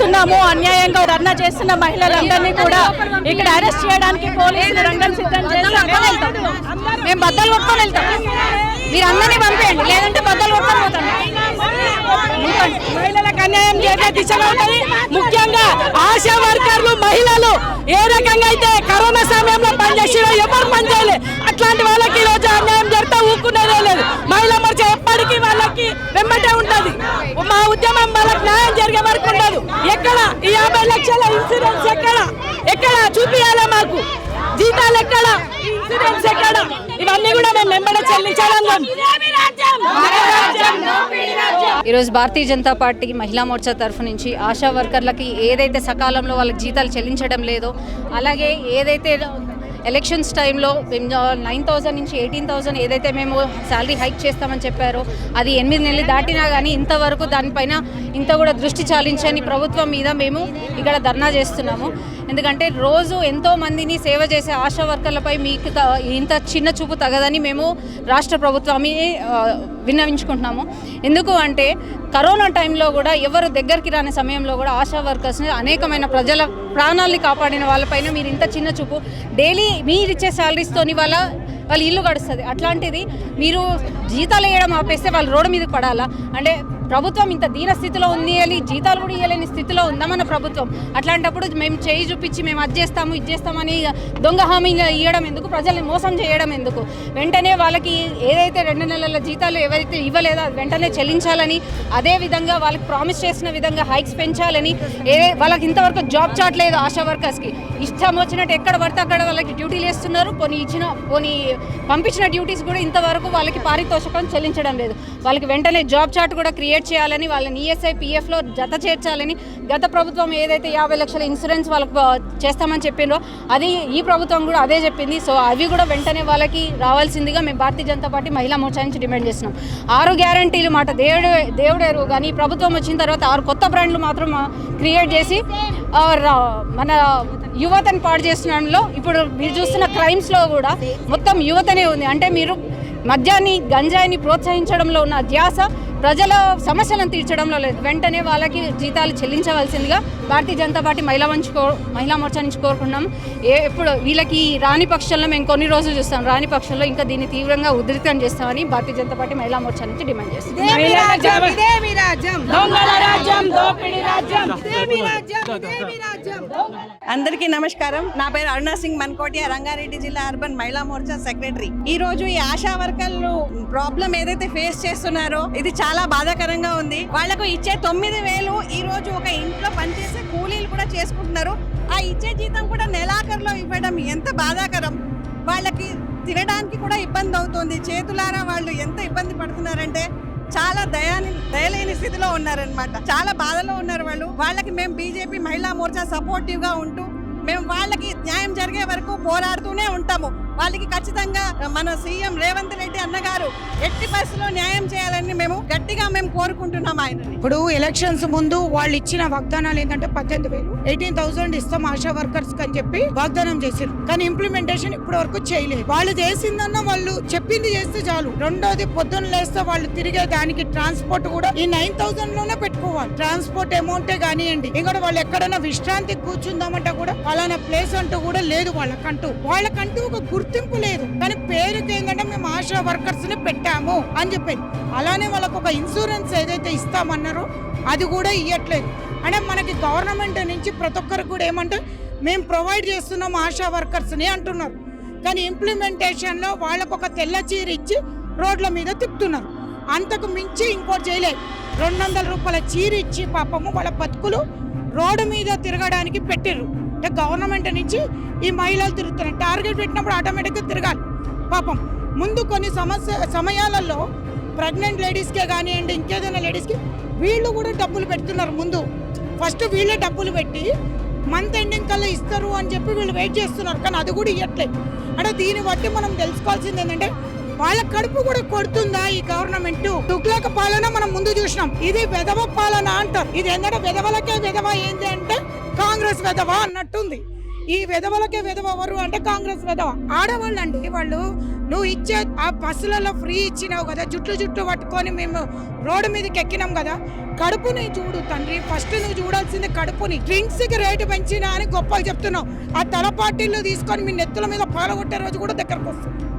చేస్తున్నాము అన్యాయంగా ధర్నా చేస్తున్న మహిళలందరినీ కూడా ఇక్కడ అరెస్ట్ చేయడానికి పోలీసులు రంగం సిద్ధం చేస్తారు మేము బద్దలు కొట్టుకొని వెళ్తాం. మీరు అందరినీ పంపేయండి. లేదంటే బద్దలు కొట్టుకొని పోతాం. మహిళలకు అన్యాయం చేసే దిశలో ఉంటది. ముఖ్యంగా ఆశా వర్కర్లు మహిళలు ఏ రకంగా అయితే కరోనా సమయంలో పనిచేసిన ఎవరు పనిచేయలే అట్లాంటి వాళ్ళకి ఈ రోజు అన్యాయం జరిగితే ఊరుకునేదే లేదు మహిళా మోర్చా ఎప్పటికీ వాళ్ళకి వెంబటే ఉంటది మా ఉద్యమం వాళ్ళకి న్యాయం జరిగే వరకు ఉండదు. ఎక్కడ? ఈ యాభై లక్షల ఇన్సూరెన్స్ ఎక్కడ? ఎక్కడ? చూపియాలా మాకు? జీతాలు ఎక్కడ? ఇన్సూరెన్స్ ఎక్కడ? ఇవన్నీ కూడా మేము వెంబడే చెల్లించాలన్నాం ఈరోజు భారతీయ జనతా పార్టీ మహిళా మోర్చా తరఫు నుంచి ఆశా వర్కర్లకి ఏదైతే సకాలంలో వాళ్ళకి జీతాలు చెల్లించడం లేదో అలాగే ఏదైతే ఎలక్షన్స్ టైంలో నైన్ థౌజండ్ నుంచి ఎయిటీన్ థౌజండ్ ఏదైతే మేము శాలరీ హైక్ చేస్తామని చెప్పారో అది ఎనిమిది నెలలు దాటినా కానీ ఇంతవరకు దానిపైన ఇంత కూడా దృష్టి చాలించని ప్రభుత్వం మీద మేము ఇక్కడ ధర్నా చేస్తున్నాము. ఎందుకంటే రోజు ఎంతో మందిని సేవ చేసే ఆశా వర్కర్లపై మీకు త- ఇంత చిన్న చూపు తగదని మేము రాష్ట్ర ప్రభుత్వాన్ని విన్నవించుకుంటున్నాము. ఎందుకు అంటే కరోనా టైంలో కూడా ఎవరు దగ్గరికి రాని సమయంలో కూడా ఆశా వర్కర్స్ని అనేకమైన ప్రజల ప్రాణాల్ని కాపాడిన వాళ్ళపైన మీరు ఇంత చిన్న చూపు డైలీ మీరు ఇచ్చే శాలరీస్తోని వాళ్ళ వాళ్ళ ఇల్లు గడుస్తుంది. అట్లాంటిది మీరు జీతాలు వేయడం ఆపేస్తే వాళ్ళు రోడ్డు మీద పడాలా? అంటే ప్రభుత్వం ఇంత దీన స్థితిలో ఉంది అని జీతాలు కూడా ఇవ్వలేని స్థితిలో ఉందామన్న మన ప్రభుత్వం. అట్లాంటప్పుడు మేము చేయి చూపించి మేము అది చేస్తాము ఇది చేస్తామని దొంగ హామీలు ఇవ్వడం ఎందుకు? ప్రజల్ని మోసం చేయడం ఎందుకు? వెంటనే వాళ్ళకి ఏదైతే రెండు నెలల జీతాలు ఎవరైతే ఇవ్వలేదో అది వెంటనే చెల్లించాలని అదే విధంగా వాళ్ళకి ప్రామిస్ చేసిన విధంగా హైక్స్ పెంచాలని ఏ వాళ్ళకి ఇంతవరకు జాబ్ చాట్లేదు ఆశా వర్కర్స్కి ఇష్టం వచ్చినట్టు ఎక్కడ పడితే అక్కడ వాళ్ళకి డ్యూటీలు వేస్తున్నారు పోనీ ఇచ్చిన పోనీ పంపించిన డ్యూటీస్ కూడా ఇంతవరకు వాళ్ళకి పారితోషకం చెల్లించడం లేదు. వాళ్ళకి వెంటనే జాబ్ చార్ట్ కూడా క్రియేట్ చేయాలని వాళ్ళని ఈఎస్ఐ పిఎఫ్లో జత చేర్చాలని గత ప్రభుత్వం ఏదైతే యాభై లక్షల ఇన్సూరెన్స్ వాళ్ళకి చేస్తామని చెప్పిందో అది ఈ ప్రభుత్వం కూడా అదే చెప్పింది. సో అవి కూడా వెంటనే వాళ్ళకి రావాల్సిందిగా మేము భారతీయ జనతా పార్టీ మహిళా మోర్చా నుంచి డిమాండ్ చేస్తున్నాం. ఆరు గ్యారంటీలు మాట దేవుడు దేవుడెరువు కానీ ప్రభుత్వం వచ్చిన తర్వాత ఆరు కొత్త బ్రాండ్లు మాత్రం క్రియేట్ చేసి మన యువతని పాడు చేసడంలో ఇప్పుడు మీరు చూస్తున్న క్రైమ్స్లో కూడా మొత్తం యువతనే ఉంది. అంటే మీరు మద్యాన్ని గంజాయిని ప్రోత్సహించడంలో ఉన్న ధ్యాస ప్రజల సమస్యలను తీర్చడంలో లేదు. వెంటనే వాళ్ళకి జీతాలు చెల్లించవలసిందిగా భారతీయ జనతా పార్టీ మహిళా మంచి కో మహిళా మోర్చా నుంచి కోరుకున్నాం ఏ ఎప్పుడు వీళ్ళకి రాని పక్షంలో మేము కొన్ని రోజులు చూస్తాం. రాని పక్షంలో ఇంకా దీన్ని తీవ్రంగా ఉధృతం చేస్తామని భారతీయ జనతా పార్టీ మహిళా మోర్చా నుంచి డిమాండ్ చేస్తాం దొంగల రాజ్యం దోపిడీ రాజ్యం. అందరికీ నమస్కారం. నా పేరు అరుణా సింగ్ మన్కోటియా రంగారెడ్డి జిల్లా అర్బన్ మహిళా మోర్చా సెక్రటరీ. ఈ రోజు ఈ ఆశా వర్కర్లు ప్రాబ్లం ఏదైతే ఫేస్ చేస్తున్నారో ఇది చాలా చాలా బాధాకరంగా ఉంది. వాళ్ళకు ఇచ్చే తొమ్మిది వేలు ఈ రోజు ఒక ఇంట్లో పనిచేసే కూలీలు కూడా చేసుకుంటున్నారు. ఆ ఇచ్చే జీతం కూడా నెలాఖరులో ఇవ్వడం ఎంత బాధాకరం? వాళ్ళకి తినడానికి కూడా ఇబ్బంది అవుతుంది. చేతులారా వాళ్ళు ఎంత ఇబ్బంది పడుతున్నారంటే చాలా దయాని దయలేని స్థితిలో ఉన్నారనమాట చాలా బాధలో ఉన్నారు వాళ్ళు. వాళ్ళకి మేము బీజేపీ మహిళా మోర్చా సపోర్టివ్గా ఉంటూ మేము వాళ్ళకి న్యాయం జరిగే వరకు పోరాడుతూనే ఉంటాము. వాళ్ళకి ఖచ్చితంగా మన సీఎం రేవంత్ రెడ్డి అన్నగారు ఎట్టి బస్సులో న్యాయం చేయాలని మేము గట్టిగా మేము కోరుకుంటున్నాం ఆయన ఇప్పుడు ఎలక్షన్స్ ముందు వాళ్ళు ఇచ్చిన వాగ్దానాలు ఏంటంటే పద్దెనిమిది వేలు ఎయిటీన్ థౌసండ్ ఇస్తాం ఆశా వర్కర్స్ అని చెప్పి వాగ్దానం చేశారు కానీ ఇంప్లిమెంటేషన్ ఇప్పటి వరకు చేయలేదు. వాళ్ళు చేసిందన్న వాళ్ళు చెప్పింది చేస్తే చాలు. రెండోది పొద్దున్న లేస్తే వాళ్ళు తిరిగే దానికి ట్రాన్స్పోర్ట్ కూడా ఈ నైన్ థౌసండ్లోనే పెట్టుకోవాలి. ట్రాన్స్పోర్ట్ అమౌంటే కానివ్వండి ఇంకా వాళ్ళు ఎక్కడైనా విశ్రాంతి కూర్చుందామంటే కూడా అలానే ప్లేస్ అంటూ కూడా లేదు వాళ్ళకంటూ. వాళ్ళకంటూ ఒక గుర్తు గుర్తింపు లేదు. కానీ పేరుకి ఏంటంటే మేము ఆశా వర్కర్స్ని పెట్టాము అని చెప్పేది. అలానే వాళ్ళకు ఒక ఇన్సూరెన్స్ ఏదైతే ఇస్తామన్నారో అది కూడా ఇవ్వట్లేదు అంటే మనకి గవర్నమెంట్ నుంచి ప్రతి ఒక్కరికి కూడా ఏమంటే మేము ప్రొవైడ్ చేస్తున్నాం ఆశా వర్కర్స్ని అంటున్నారు. కానీ ఇంప్లిమెంటేషన్లో వాళ్ళకు ఒక తెల్ల చీర ఇచ్చి రోడ్ల మీద తిప్పుతున్నారు. అంతకు మించి ఇంకోటి చేయలేదు. రెండు వందల రూపాయల చీర ఇచ్చి పాపము వాళ్ళ బతుకులు రోడ్డు మీద తిరగడానికి పెట్టిర్రు. అంటే గవర్నమెంట్ నుంచి ఈ మహిళలు తిరుగుతున్నారు. టార్గెట్ పెట్టినప్పుడు ఆటోమేటిక్గా తిరగాలి. పాపం ముందు కొన్ని సమస్య సమయాలలో ప్రెగ్నెంట్ లేడీస్కే కానివ్వండి ఇంకేదైనా లేడీస్కి వీళ్ళు కూడా డబ్బులు పెడుతున్నారు ముందు. ఫస్ట్ వీళ్ళే డబ్బులు పెట్టి మంత్ ఎండింగ్ కల్లా ఇస్తారు అని చెప్పి వీళ్ళు వెయిట్ చేస్తున్నారు. కానీ అది కూడా ఇవ్వట్లేదు అంటే దీన్ని బట్టి మనం తెలుసుకోవాల్సింది ఏంటంటే వాళ్ళ కడుపు కూడా కొడుతుందా ఈ గవర్నమెంట్ తుగ్లక పాలన మనం ముందు చూసినాం. ఇది విధవ పాలన అంటారు. ఇది ఏంటంటే విధవలకే విధవ ఏంది అంటే కాంగ్రెస్ విధవ అన్నట్టుంది. ఈ విధవలకే విధవ ఎవరు అంటే కాంగ్రెస్ విధవ. ఆడవాళ్ళు అండి వాళ్ళు నువ్వు ఇచ్చే ఆ బస్సులలో ఫ్రీ ఇచ్చినావు కదా జుట్లు జుట్టు పట్టుకొని మేము రోడ్డు మీదకి ఎక్కినాం కదా కడుపుని చూడు తండ్రి. ఫస్ట్ నువ్వు చూడాల్సింది కడుపుని. డ్రింక్స్కి రేటు పెంచినా అని గొప్పగా చెప్తున్నావు. ఆ తల పార్టీలు తీసుకొని మీ నెత్తుల మీద పాలగొట్టే రోజు కూడా దగ్గరకు వస్తుంది.